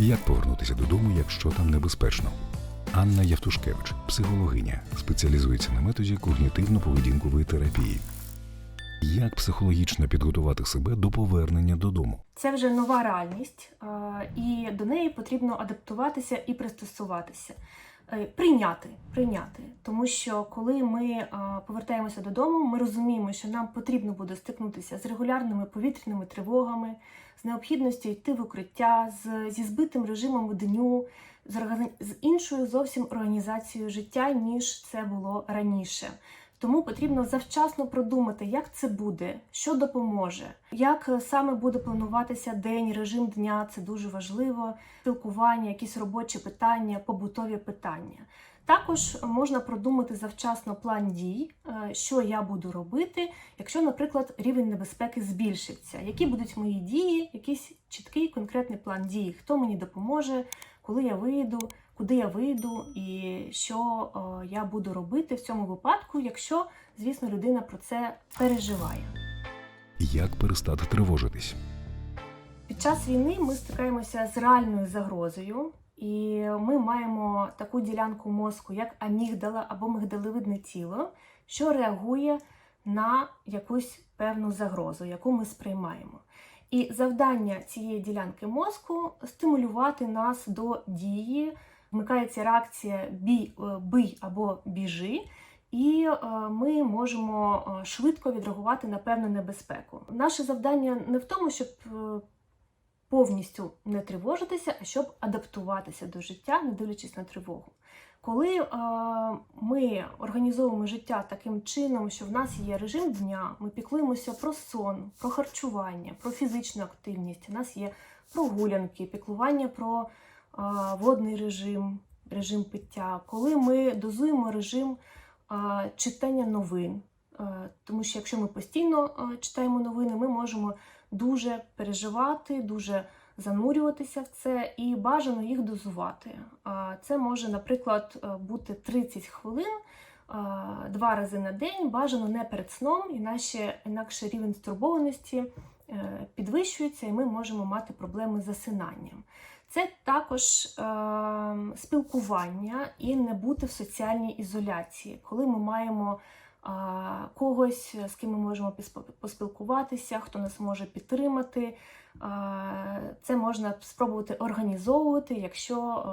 Як повернутися додому, якщо там небезпечно? Анна Явтушкевич, психологиня, спеціалізується на методі когнітивно-поведінкової терапії. Як психологічно підготувати себе до повернення додому? Це вже нова реальність, і до неї потрібно адаптуватися і пристосуватися. Е, Прийняти, прийняти, тому що коли ми е, повертаємося додому, ми розуміємо, що нам потрібно буде стикнутися з регулярними повітряними тривогами, з необхідністю йти в укриття, з, зі збитим режимом дню, з, з іншою зовсім організацією життя, ніж це було раніше. Тому потрібно завчасно продумати, як це буде, що допоможе, як е, саме буде плануватися день, режим дня. Це дуже важливо. Спілкування, якісь робочі питання, побутові питання. Також можна продумати завчасно план дій, е, що я буду робити, якщо, наприклад, рівень небезпеки збільшиться. Які будуть мої дії, якийсь чіткий конкретний план дій, хто мені допоможе, коли я вийду, куди я вийду і що е, я буду робити в цьому випадку, якщо, звісно, людина про це переживає. Як перестати тривожитись? Під час війни ми стикаємося з реальною загрозою, і ми маємо таку ділянку мозку, як амігдала або мигдалевидне тіло, що реагує на якусь певну загрозу, яку ми сприймаємо. І завдання цієї ділянки мозку стимулювати нас до дії, вмикається реакція бій, е, бий або біжи, і е, ми можемо е, швидко відреагувати на певну небезпеку. Наше завдання не в тому, щоб повністю не тривожитися, а щоб адаптуватися до життя, не дивлячись на тривогу. Коли ми організовуємо життя таким чином, що в нас є режим дня, ми піклуємося про сон, про харчування, про фізичну активність, у нас є прогулянки, піклування про водний режим, режим пиття, коли ми дозуємо режим читання новин, тому що якщо ми постійно читаємо новини, ми можемо дуже переживати, дуже занурюватися в це і бажано їх дозувати. Це може, наприклад, е, бути 30 хвилин два рази на день, бажано не перед сном, іначе, інакше рівень стурбованості е, підвищується, і ми можемо мати проблеми з засинанням. Це також е, спілкування і не бути в соціальній ізоляції, коли ми маємо а, когось, з ким ми можемо поспілкуватися, хто нас може підтримати. А, Це можна спробувати організовувати, якщо е,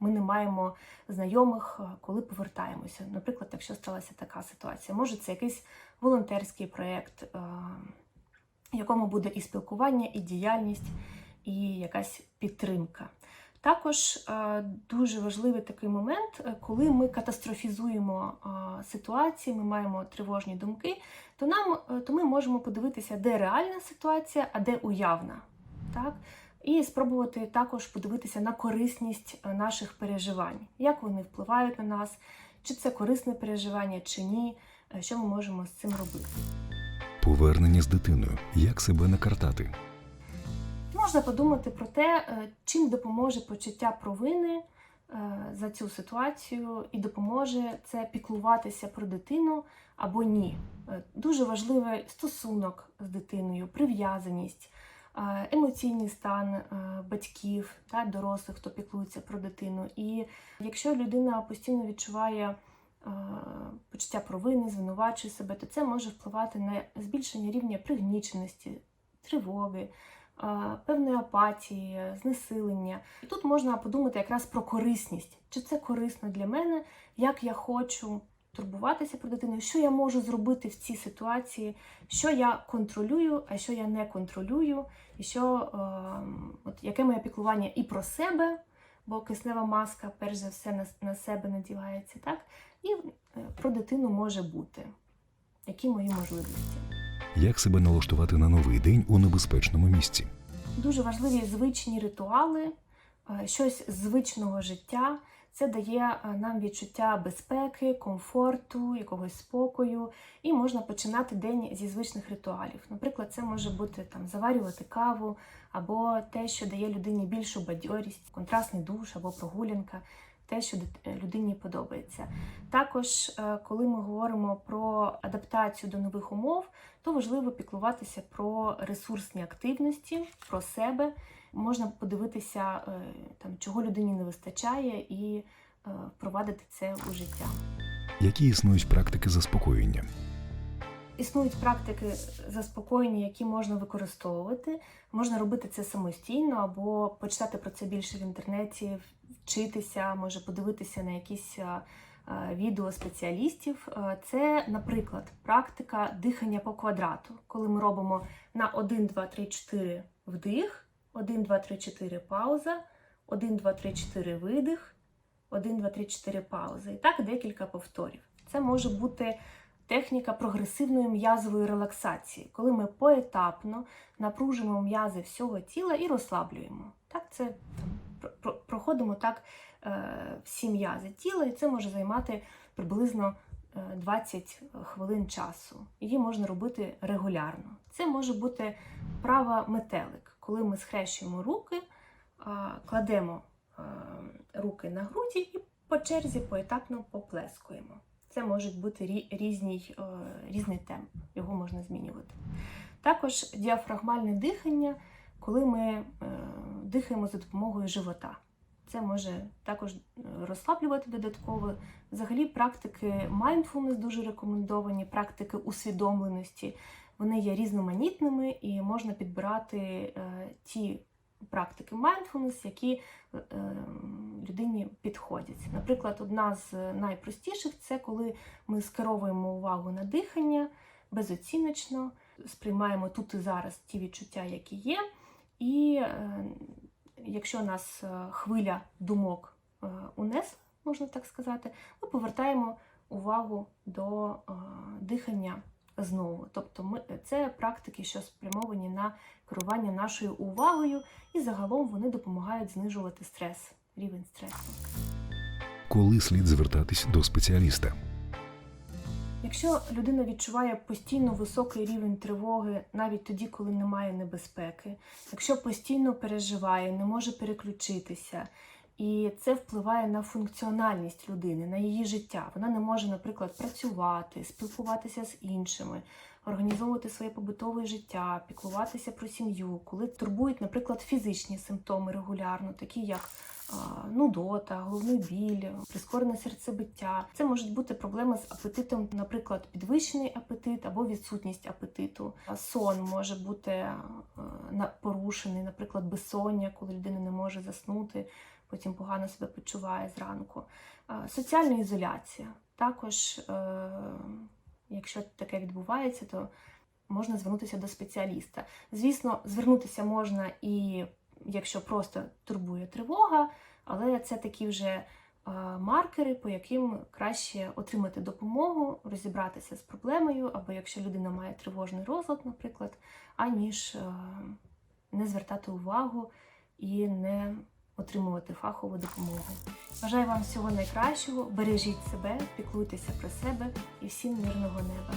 ми не маємо знайомих, е, коли повертаємося. Наприклад, якщо сталася така ситуація, може це якийсь волонтерський проєкт, е, в якому буде і спілкування, і діяльність, і якась підтримка. Також е, дуже важливий такий момент, е, коли ми катастрофізуємо е, ситуації, ми маємо тривожні думки, то нам то ми можемо подивитися, де реальна ситуація, а де уявна. Так? І спробувати також подивитися на корисність наших переживань, як вони впливають на нас, чи це корисне переживання, чи ні, що ми можемо з цим робити. Повернення з дитиною. Як себе накартати? Можна подумати про те, е, чим допоможе почуття провини е, за цю ситуацію, і допоможе це піклуватися про дитину або ні. Е, Дуже важливий стосунок з дитиною, прив'язаність, емоційний стан батьків та дорослих, хто піклується про дитину. І якщо людина постійно відчуває почуття провини, звинувачує себе, то це може впливати на збільшення рівня пригніченості, тривоги певної апатії, знесилення. І тут можна подумати якраз про корисність. Чи це корисно для мене, як я хочу турбуватися про дитину, що я можу зробити в цій ситуації, що я контролюю, а що я не контролюю, і що, е, от, яке моє піклування і про себе, бо киснева маска, перш за все, на, на себе надівається, так? І е, про дитину може бути. Які мої можливості. Як себе налаштувати на новий день у небезпечному місці? Дуже важливі звичні ритуали, е, щось з звичного життя. Це дає е, нам відчуття безпеки, комфорту, якогось спокою, і можна починати день зі звичних ритуалів. Наприклад, це може бути там заварювати каву, або те, що дає людині більшу бадьорість, контрастний душ або прогулянка. Те, що людині подобається. Також, е, коли ми говоримо про адаптацію до нових умов, то важливо піклуватися про ресурсні активності, про себе. Можна подивитися, е, там, чого людині не вистачає, і е, впровадити це у життя. Які існують практики заспокоєння? Існують практики заспокоєння, які можна використовувати. Можна робити це самостійно або почитати про це більше в інтернеті, вчитися, може подивитися на якісь е, е, відео спеціалістів. Е, Це, наприклад, практика дихання по квадрату, коли ми робимо на 1, 2, 3, 4 вдих, 1, 2, 3, 4 пауза, 1, 2, 3, 4 видих, 1, 2, 3, 4 пауза. І так декілька повторів. Це може бути техніка прогресивної м'язової релаксації, коли ми поетапно напружуємо м'язи всього тіла і розслаблюємо. Так, це проходимо так е, всі м'язи тіла, і це може займати приблизно е, 20 хвилин часу. Її можна робити регулярно. Це може бути права метелик, коли ми схрещуємо руки, кладемо е, руки на груді і по черзі поетапно поплескуємо. Це можуть бути рі- різні, е, різний темп, його можна змінювати. Також діафрагмальне дихання, коли ми е, дихаємо за допомогою живота. Це може також е, розслаблювати додатково. Взагалі, практики mindfulness дуже рекомендовані, практики усвідомленості. Вони є різноманітними і можна підбирати ті практики mindfulness, які е, людині підходять. Наприклад, одна з найпростіших це коли ми скеровуємо увагу на дихання безоціночно, сприймаємо тут і зараз ті відчуття, які є. І е, якщо нас е, хвиля думок е, унесла, можна так сказати, ми повертаємо увагу до е, дихання знову. Тобто ми, це практики, що спрямовані на керування нашою увагою, і загалом вони допомагають знижувати стрес, рівень стресу. Коли слід звертатись до спеціаліста? Якщо людина відчуває постійно високий рівень тривоги, навіть тоді, коли немає небезпеки, якщо постійно переживає, не може переключитися, і це впливає на функціональність людини, на її життя. Вона не може, наприклад, працювати, спілкуватися з іншими, організовувати своє побутове життя, піклуватися про сім'ю, коли турбують, наприклад, фізичні симптоми регулярно, такі як нудота, головний біль, прискорене серцебиття. Це можуть бути проблеми з апетитом, наприклад, підвищений апетит або відсутність апетиту. Сон може бути порушений, наприклад, безсоння, коли людина не може заснути, потім погано себе почуває зранку. Соціальна ізоляція. Також, е, якщо таке відбувається, то можна звернутися до спеціаліста. Звісно, звернутися можна і якщо просто турбує тривога, але це такі вже е, маркери, по яким краще отримати допомогу, розібратися з проблемою, або якщо людина має тривожний розлад, наприклад, аніж е, не звертати увагу і не отримувати фахову допомогу. Бажаю вам всього найкращого, бережіть себе, піклуйтеся про себе і всім мирного неба.